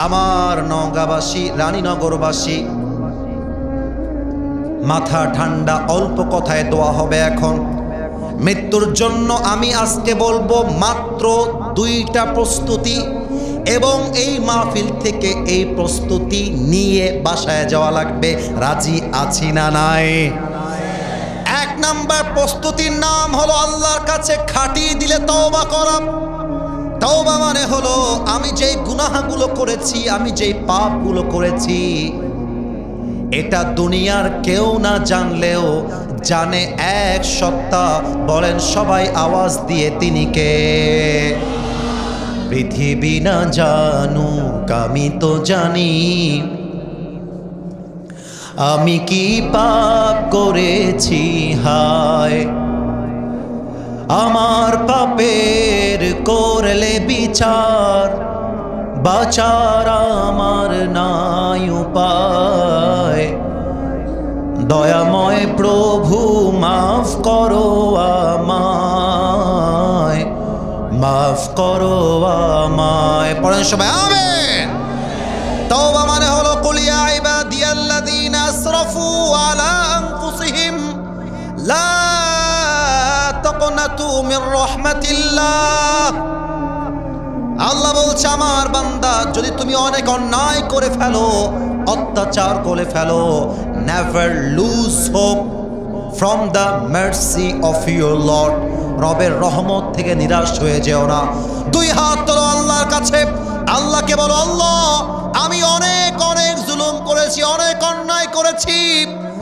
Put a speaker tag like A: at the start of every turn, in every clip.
A: আমার নওগাঁবাসী, রানীনগরবাসী, মাথা ঠান্ডা অল্প কথায় দোয়া হবে এখন। মৃত্যুর জন্য আমি আজকে বলব মাত্র দুইটা প্রস্তুতি এবং এই মাহফিল থেকে এই প্রস্তুতি নিয়ে বাসায় যাওয়া লাগবে। রাজি আছি না নাই? এক নাম্বার প্রস্তুতির নাম হলো আল্লাহর কাছে খাটিয়ে দিলে তওবা করা। তওবা মানে হলো, আমি যেই গুনাহগুলো করেছি, আমি যেই পাপগুলো করেছি, এটা দুনিয়ার কেউ না জানলেও জানে এক সত্তা বলেন সবাই আওয়াজ দিয়ে তিনি কে? পৃথিবী না জানুক, আমি তো জানি। আমি কি পাপ করেছি? হায়। আমার পাপের করলে বিচার, বাচার আমার নাই উপায়। দয়াময় প্রভু, মাফ করো আমায়, মাফ করো আমায়। পড়েন সবাই, আমেন। আল্লাহ বলছে, আমার বান্দা, যদি তুমি অনেক অন্যায় করে ফেলো, অত্যাচার করে ফেলো never lose hope from the mercy of your lord রবের রহমত থেকে নিরাশ হয়ে যেও না। দুই হাত তোলো আল্লাহর কাছে। আল্লাহকে বলো, আল্লাহ, আমি অনেক অনেক জুলুম করেছি, অনেক অন্যায় করেছি,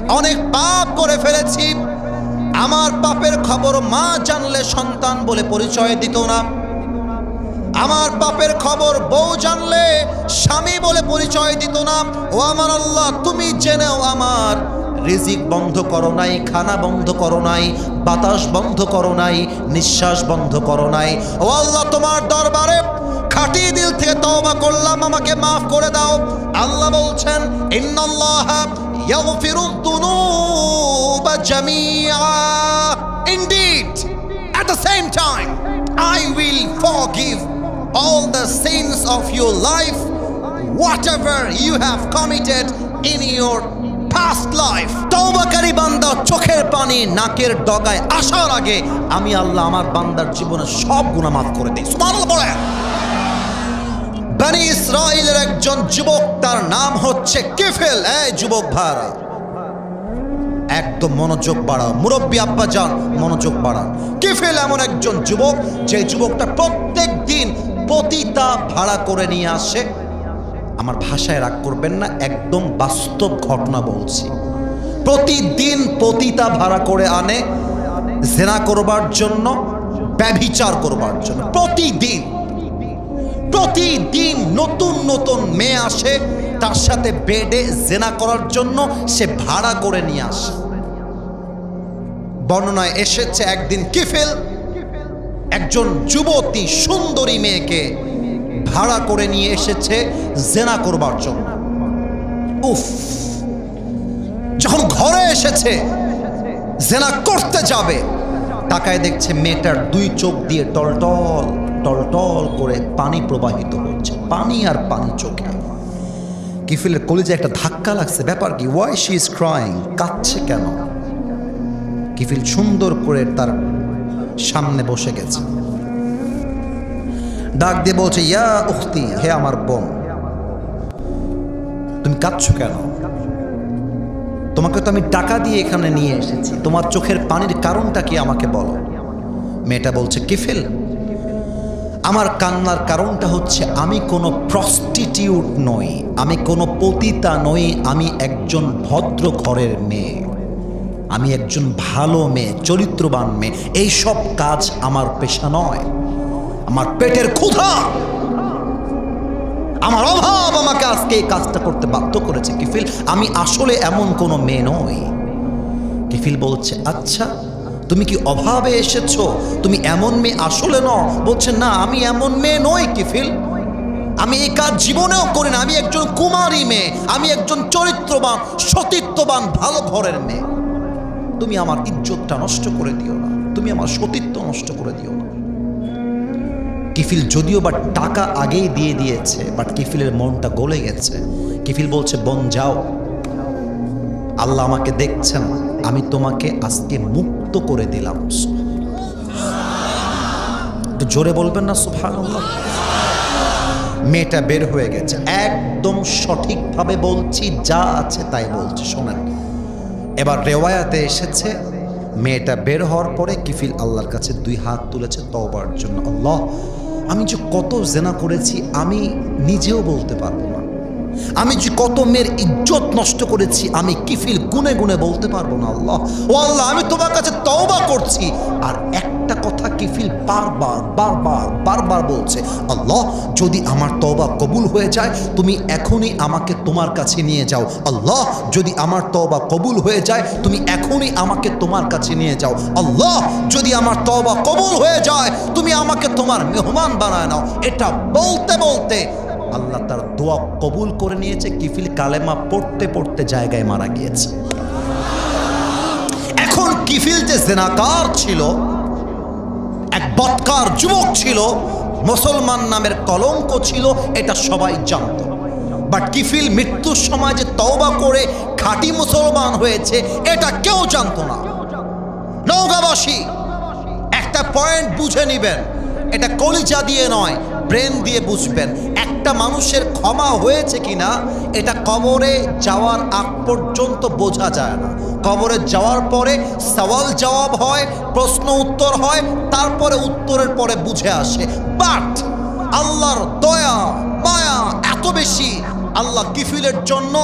A: অনেক পাপ করে ফেলেছি আমার পাপের খবর মা জানলে সন্তান বলে পরিচয় দিত না। আমার পাপের খবর বউ জানলে স্বামী বলে পরিচয় দিত না। ও আমার আল্লাহ, তুমি জেনেও আমার। রিজিক বন্ধ করো নাই, খানা বন্ধ করো নাই, বাতাস বন্ধ করো নাই, নিঃশ্বাস বন্ধ করো নাই। ও আল্লাহ, তোমার দরবারে খাটি দিল থেকে তওবা করলাম, আমাকে মাফ করে দাও। আল্লাহ বলছেন, ইন্নাল্লাহ ইয়াগফিরুদ দুনুবা জামিআ indeed At the same time, I will forgive all the sins of your life, whatever you have committed in your past life. তওবাকারী বান্দা চোখের পানি নাকের ডগায় আসার আগে আমি আল্লাহ আমার বান্দার জীবনে সব গুনাহ মাফ করে দিই। সুবহানাল্লাহ বলেন। বানি ইসরায়েলের একজন যুবক তার নাম হচ্ছে কিফেল। এই যুবক ভাড়া একদম মনোযোগ বাড়াও। মুরব্বী আব্বা যান, মনোযোগ বাড়ান। কিফেল এমন একজন যুবক? যে যুবকটা প্রত্যেক দিন পতিতা ভাড়া করে নিয়ে আসে। আমার ভাষায় রাগ করবেন না, একদম বাস্তব ঘটনা বলছি। প্রতিদিন পতিতা ভাড়া করে আনে জেনা করবার জন্য, ব্যভিচার করবার জন্য। প্রতিদিন প্রতিদিন নতুন নতুন মেয়ে আসে তার সাথে বেডে জেনা করার জন্য সে ভাড়া করে নিয়ে আসে। বর্ণনায় এসেছে একদিন কিফেল, একজন যুবতী সুন্দরী মেয়েকে ভাড়া করে নিয়ে এসেছে জেনা করবার জন্য। উফ! যখন ঘরে এসেছে, জেনা করতে যাবে। তাকায় দেখছে মেয়েটার দুই চোখ দিয়ে টলটল টলটল করে পানি প্রবাহিত হচ্ছে। পানি আর পানি চোখে। কিফিলের কলিজে একটা ধাক্কা লাগছে। ব্যাপার কি? ওয়াই শি ইজ ক্রাইং কাঁদছে কেন? কিফিল সুন্দর করে তার সামনে বসে গেছে। ডাক দিয়ে বলছে, ইয়া উখতি, হে আমার বোন, তুমি কাঁদছো কেন? তোমাকে তো আমি টাকা দিয়ে এখানে নিয়ে এসেছি। তোমার চোখের পানির কারণটা কি আমাকে বলো? মেয়েটা বলছে কিফিল আমার কান্নার কারণটা হচ্ছে আমি কোনো প্রস্টিটিউট নই, আমি কোনো পতিতা নই, আমি একজন ভদ্র ঘরের মেয়ে। আমি একজন ভালো মেয়ে, চরিত্রবান মেয়ে। এই সব কাজ আমার পেশা নয়। আমার পেটের ক্ষুধা! আমার অভাব আমাকে আজকে এই কাজটা করতে বাধ্য করেছে, কিফিল। আমি আসলে এমন কোনো মেয়ে নই। কিফিল বলছে আচ্ছা তুমি কি অভাবে এসেছ? তুমি এমন মেয়ে? আসলে ন বলছে, না, আমি এমন মেয়ে নই কিফিল। আমি এই কাজ জীবনেও করি না। আমি একজন কুমারী মেয়ে। আমি একজন চরিত্রবান, সতীত্ববান, ভালো ঘরের মেয়ে। তুমি আমার ইজ্জতটা নষ্ট করে দিও না। তুমি আমার সতীত্ব নষ্ট করে দিও না। কিফিল যদিও বা টাকা আগেই দিয়ে দিয়েছে, বাট কিফিলের মনটা গলে গেছে। কিফিল বলছে, বন, যাও। আল্লাহ আমাকে দেখছেন। আমি তোমাকে আজকে মুক্ত করে দিলাম। জোরে বলবেন না সুফান মেয়েটা বের হয়ে গেছে। একদম সঠিকভাবে বলছি, যা আছে তাই বলছি, শোনেন। এবার রেওয়ায়াতে এসেছে, মেয়েটা বের হওয়ার পরে কিফিল আল্লাহর কাছে দুই হাত তুলেছে তওবার জন্য। আল্লাহ, আমি যে কত জেনা করেছি, আমি নিজেও বলতে পারব না। আমি যে কত মেয়ের ইজ্জত নষ্ট করেছি, আমি কিফিল গুনে গুনে বলতে পারব না আল্লাহ? ও আল্লাহ, আমি তোমার কাছে তওবা করছি। আর একটা কথা কিফিল বারবার বারবার বারবার বলছে, আল্লাহ, যদি আমার তওবা কবুল হয়ে যায়, তুমি এখনই আমাকে তোমার কাছে নিয়ে যাও। আল্লাহ, যদি আমার তওবা কবুল হয়ে যায়, তুমি এখনই আমাকে তোমার কাছে নিয়ে যাও। আল্লাহ, যদি আমার তওবা কবুল হয়ে যায়, তুমি আমাকে তোমার মেহমান বানায় নাও। এটা বলতে বলতে আল্লাহ তার দোয়া কবুল করে নিয়েছে, কিফিল কালেমা পড়তে পড়তে জায়গায় মারা গিয়েছে। এখন কিফিল যে জেনাকার ছিল, এক বৎকার যুবক ছিল, মুসলমান নামের কলঙ্ক ছিল, এটা সবাই জানত। বাট কিফিল মৃত্যুর সময় যে তওবা করে খাঁটি মুসলমান হয়েছে, এটা কেউ জানতো না। নৌকাবাসী একটা পয়েন্ট বুঝে নিবেন, এটা কলিজা দিয়ে নয় ব্রেন দিয়ে বুঝবেন, একটা মানুষের ক্ষমা হয়েছে কিনা, এটা কবরে যাওয়ার আগ পর্যন্ত বোঝা যায় না। কবরে যাওয়ার পরে সওয়াল জবাব হয়, প্রশ্ন উত্তর হয়, তারপরে উত্তরের পরে বুঝে আসে। বাট আল্লাহর দয়া, মায়া এত বেশি, আল্লাহ কিফিলের জন্য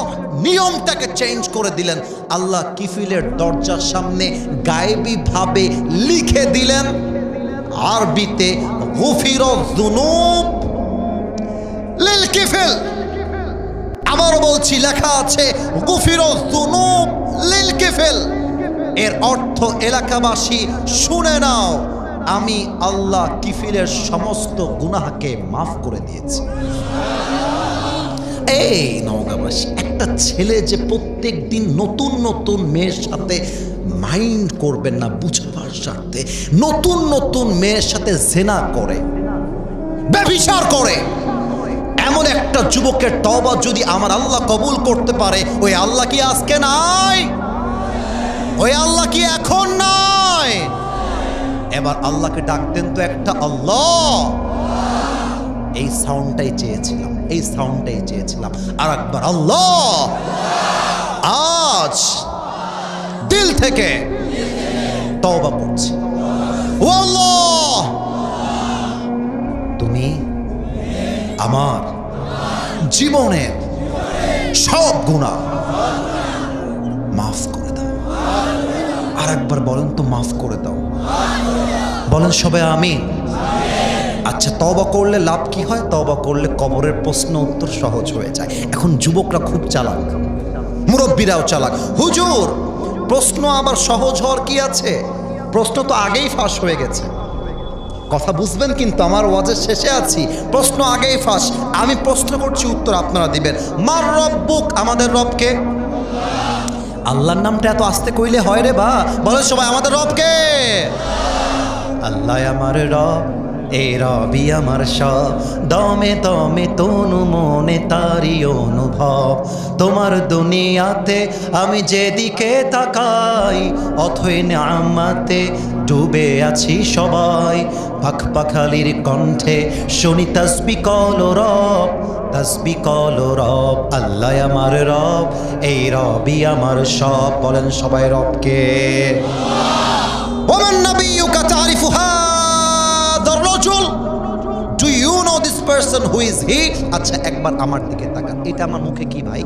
A: নিয়মটাকে চেঞ্জ করে দিলেন। আল্লাহ কিফিলের দরজার সামনে গায়েবী ভাবে লিখে দিলেন, আরবিতে গুফির জুনুব লিল কিফিল। আবারও বলছি, লেখা আছে গুফির জুনুব লিল কিফিল। এর অর্থ এলাকাবাসী, শুনে নাও, আমি আল্লাহ কিফিলের সমস্ত গুনাহকে মাফ করে দিয়েছি। এই নওগাঁবাসী, একটা ছেলে যে প্রত্যেক দিন নতুন নতুন মেয়ের সাথে মাইন্ড করবেন না বুঝবার স্বার্থে নতুন নতুন মেয়ের সাথে জেনা করে, ব্যভিচার করে। এমন একটা যুবকের তবা যদি আমার আল্লাহ কবুল করতে পারে, ওই আল্লাহ কি আজকে নাই? ওই আল্লাহ কি এখন নাই? এবার আল্লাহকে ডাকতেন তো একটা আল্লাহ। এই সাউন্ডটাই চেয়েছিলাম, এই সাউন্ডটাই চেয়েছিলাম। আর একবার আল্লাহ। আজ দিল থেকে তওবা করছি। ও আল্লাহ তুমি আমার জীবনের সব গুণা মাফ করে দাও। আর একবার বলেন তো মাফ করে দাও। বলেন সবাই আমিন। আচ্ছা তবা করলে লাভ কি হয়? তবা করলে কবরের প্রশ্ন উত্তর সহজ হয়ে যায়। এখন যুবকরা খুব চালাক। মুরব্বীরাও চালাক। হুজুর! প্রশ্ন আবার সহজ হওয়ার কি আছে? প্রশ্ন তো আগেই ফাঁস হয়ে গেছে। কথা বুঝবেন কিন্তু আমার ওয়াজের শেষে আছি। প্রশ্ন আগেই ফাঁস। আমি প্রশ্ন করছি, উত্তর আপনারা দিবেন। মার রব বুক আমাদের রবকে? আল্লাহর নামটা এত আস্তে কইলে হয় রে বা? বলে সবাই, আমাদের রবকে? আল্লাহ আমার রব এ আমার সব। দমে দমে তনু মনে তারি অনুভব। তোমার দুনিয়াতে আমি যেদিকে তাকাই, অথই নামাতে ডুবে আছি সবাই। পাখ পাখালির কণ্ঠে শুনি তসবি কল রব, তসবি কল রব। আল্লাহ আমার রব, এই রবি আমার সব। বলেন সবাই রবকে। বলেন নবী। Person who is he? আচ্ছা একবার আমার দিকে তাকান। এটা আমার মুখে কি ভাই?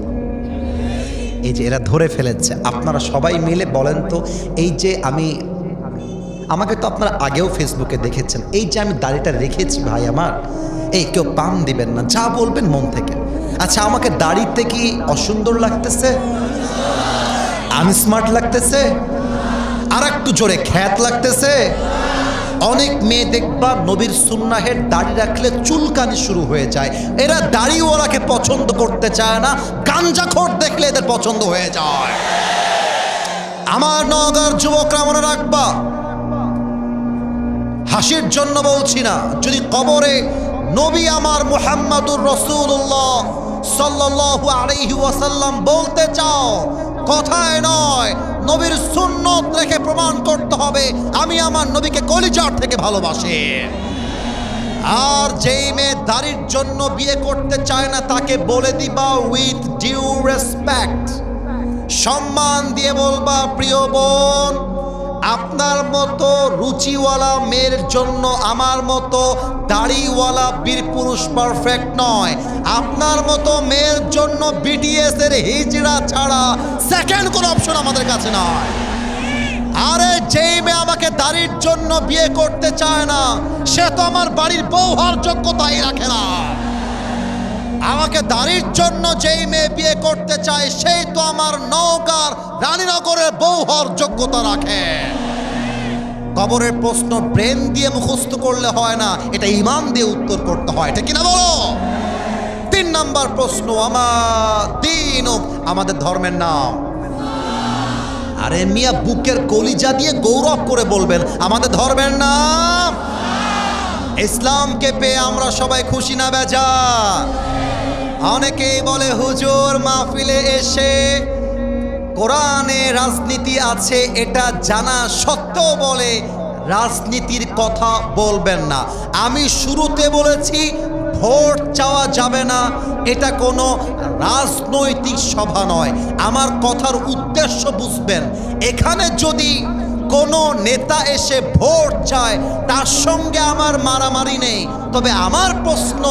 A: এই যে এরা ধরে ফেলেছে, আপনারা সবাই মিলে বলেন তো, এই যে আমি, আমাকে তো আপনারা আগেও ফেসবুকে দেখেছেন, এই যে আমি দাড়িটা রেখেছি ভাই আমার, এই কেউ পাম দিবেন না, যা বলবেন মন থেকে। আচ্ছা আমাকে দাড়িতে কি অসুন্দর লাগতেছে? আনস্মার্ট লাগতেছে? আর একটু জোরে খ্যাত লাগতেছে? অনেক মেয়ে দেখবা নবীর সুন্নাহের দাড়ি রাখলে চুলকানি শুরু হয়ে যায়। এরা দাড়ি দাড়িওয়ালাকে পছন্দ করতে চায় না, গাঞ্জাখোর দেখলে এদের পছন্দ হয়ে যায়। আমার নগর যুবকরা মনে রাখবা, হাসির জন্য বলছি না, যদি কবরে নবী আমার মুহাম্মাদুর রসুল্লাহ সাল্লাল্লাহু আলাইহি ওয়াসাল্লাম বলতে চাও, কথায় নয় নবীর সুন্নত রেখে প্রমাণ করতে হবে। আমি আমার নবীকে কলিজার থেকে ভালোবাসি। আর যেই মেয়ে দাড়ির জন্য বিয়ে করতে চায় না, তাকে বলে দিবা উইথ ডিউ রেসপেক্ট সম্মান দিয়ে বলবা, প্রিয় বোন আপনার মতো রুচিওয়ালা মেয়ের জন্য আমার মতো দাড়িওয়ালা বীর পুরুষ পারফেক্ট নয়। আপনার মতো মেয়ের জন্য বিটিএস এর হিজড়া ছাড়া সেকেন্ড কোনো অপশন আমাদের কাছে নয়। আরে যেই মেয়ে আমাকে দাড়ির জন্য বিয়ে করতে চায় না, সে তো আমার বাড়ির বউ হওয়ার যোগ্যতাই রাখে না। আমাকে দাড়ির জন্য যেই মেয়ে বিয়ে করতে চায়, সেই তো আমার নৌকার রানীনগরের বউ হওয়ার যোগ্যতা রাখে। কবরের প্রশ্ন ব্রেন দিয়ে মুখস্থ করলে হয় না, এটা ইমান দিয়ে উত্তর করতে হয়। এটা কিনা বলো? তিন নাম্বার প্রশ্ন, আমার দিন আমাদের ধর্মের নাম। আরে মিয়া, বুকের কলিজা দিয়ে গৌরব করে বলবেন, আমাদের ধর্মের নাম ইসলামকে পেয়ে আমরা সবাই খুশি না বেজা অনেকেই বলে, হুজুর, মাহফিলে এসে কোরআনে রাজনীতি আছে, এটা জানা সত্ত্বেও বলে, রাজনীতির কথা বলবেন না। আমি শুরুতে বলেছি, ভোট চাওয়া যাবে না, এটা কোনো রাজনৈতিক সভা নয়। আমার কথার উদ্দেশ্য বুঝবেন। এখানে যদি কোনো নেতা এসে ভোট চায়, তার সঙ্গে আমার মারামারি নেই। তবে আমার প্রশ্ন,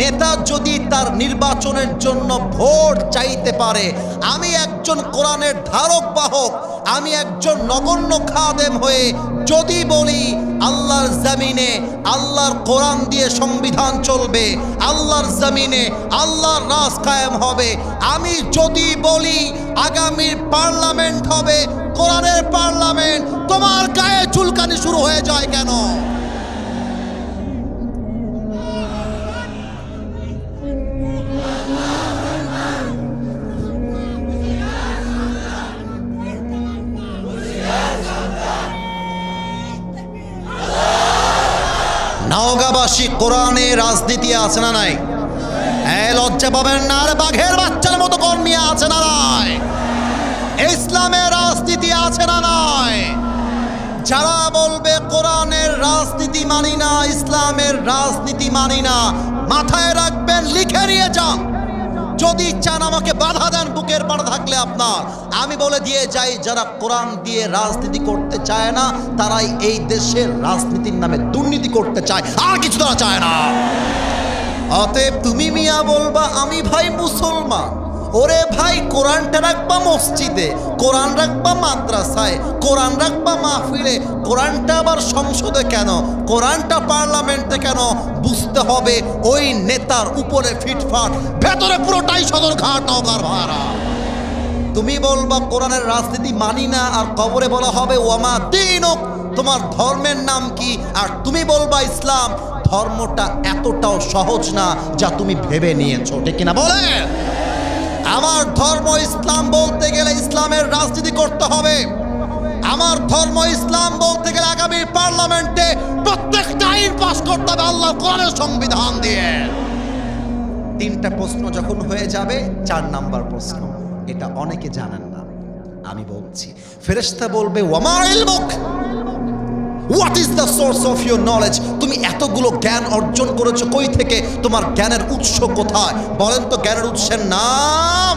A: নেতা যদি তার নির্বাচনের জন্য ভোট চাইতে পারে, আমি একজন কোরআনের ধারক বাহক, আমি একজন নগণ্য খাদেম হয়ে যদি বলি, আল্লাহর জমিনে আল্লাহর কোরআন দিয়ে সংবিধান চলবে, আল্লাহর জামিনে আল্লাহর রাজ কায়েম হবে, আমি যদি বলি, আগামীর পার্লামেন্ট হবে কোরআনের পার্লামেন্ট, তোমার গায়ে চুলকানি শুরু হয়ে যায় কেন? নওগাঁবাসী, কোরআনে রাজনীতি আছে না নাই? লজ্জা পাবেন না, আর বাঘের বাচ্চার মতো কর্মী আছে না নাই? ইসলামের রাজনীতি আছে না নাই? যারা বলবে কোরআনের রাজনীতি মানি না, ইসলামের রাজনীতি মানি না, মাথায় রাখবেন, লিখে নিয়ে যান। যদি চান আমাকে বাধা দেন, বুকের পাড়া থাকলে আপনার। আমি বলে দিয়ে যাই, যারা কোরআন দিয়ে রাজনীতি করতে চায় না, তারাই এই দেশের রাজনীতির নামে দুর্নীতি করতে চায়। আর কিছু তারা চায় না। অতএব তুমি মিয়া বলবা, আমি ভাই মুসলমান। ওরে ভাই, কোরআনটা রাখবা মসজিদে, কোরআন রাখবা মাদ্রাসায়, কোরআন রাখবা মাহফিলে, কোরআনটা আবার সংসদে কেন? কোরআনটা পার্লামেন্টে কেন? বুঝতে হবে ওই নেতার উপরে ফিটফাট, ভেতরে পুরোটাই সদর ঘাট নৌকার ভাড়া। তুমি বলবা, কোরআনের রাজনীতি মানি না, আর কবরে বলা হবে, ওয়ামা দিনক তোমার ধর্মের নাম কি? আর তুমি বলবা, ইসলাম, ধর্মটা এতটাও সহজ না, যা তুমি ভেবে নিয়েছো, ঠিক কিনা বলে আমার ধর্ম ইসলাম বলতে গেলে ইসলামের রাজনীতি করতে হবে। আমার ধর্ম ইসলাম বলতে গেলে আগামী পার্লামেন্টে প্রত্যেকটা আইন পাস করতে হবে আল্লাহ কোরআনের সংবিধান দিয়ে। তিনটা প্রশ্ন যখন হয়ে যাবে, চার নাম্বার প্রশ্ন, এটা অনেকে জানেন না। আমি বলছি, ফেরেশতা বলবে ওয়ামাইল মুখ what is the source of your knowledge তুমি এতগুলো জ্ঞান অর্জন করেছ কই থেকে? তোমার জ্ঞানের উৎস কোথায়? বলেন তো জ্ঞানের উৎসের নাম।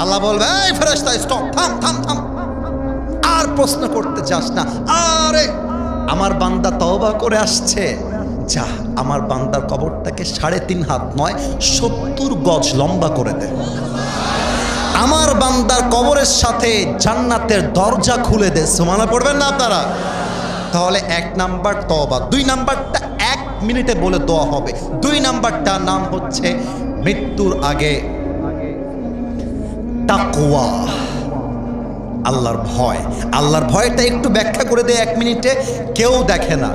A: আল্লাহ বলবে, এই ফেরেশতা স্টপ থাম থাম থাম আর প্রশ্ন করতে চাস না। আরে, আমার বান্দা তওবা করে আসছে। যা, আমার বান্দার কবরটাকে সাড়ে তিন হাত নয়, সত্তর গজ লম্বা করে দে। আমার বান্দার কবরের সাথে জান্নাতের দরজা খুলে দে। সুমানা পড়বেন না আপনারা? তাহলে এক নাম্বার তবা দুই নাম্বারটা এক মিনিটে বলে দেওয়া হবে। দুই নাম্বারটা নাম হচ্ছে মৃত্যুর আগে তাকওয়া। আল্লাহর ভয়। আল্লাহর ভয়টা একটু ব্যাখ্যা করে দেয় এক মিনিটে। কেউ দেখে না।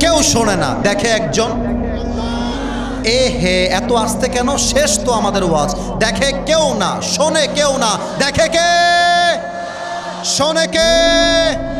A: কেউ শোনে না। দেখে একজন। এ হে, এত আসতে কেন? শেষ তো আমাদের ওয়াজ। দেখে কেউ না। শোনে কেউ না। দেখে কে? শোনে কে?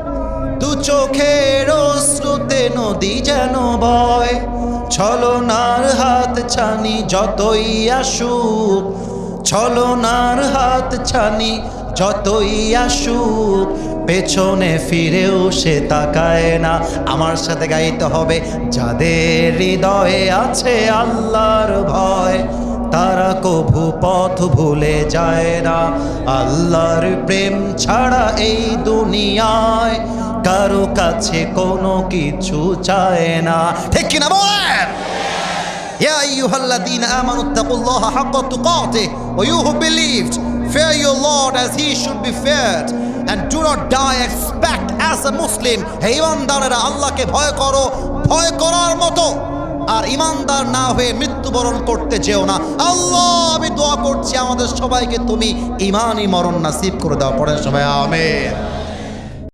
A: দু চোখের শ্রুতে নদী যেন বয়, ছলনার হাত ছানি যতই আসুক, ছলনার হাত ছানি যতই আসুক, পেছনে ফিরেও সে তাকায় না। আমার সাথে গাইতে হবে, যাদের হৃদয়ে আছে আল্লাহর ভয়। তারা কভু পথ ভুলে যায় না আল্লাহর প্রেম ছাড়া এই দুনিয়ায় কারো কাছে কোনো কিছু চায় না ঠিক কিনা বলেন يا أيها الذين آمنوا اتقوا الله حق تقاته ويو who believed fear your Lord as he should be feared and do not die expect as a Muslim হে ইমানদারেরা আল্লাহকে ভয় করো ভয় করার মতো আর ইমানদার না হয়ে মৃত্যুবরণ করতে যেও না। আল্লাহ, আমি দোয়া করছি আমাদের সবাইকে তুমি ইমানই মরণ নাসিব করে দাও। পরে সবাই, আমেন।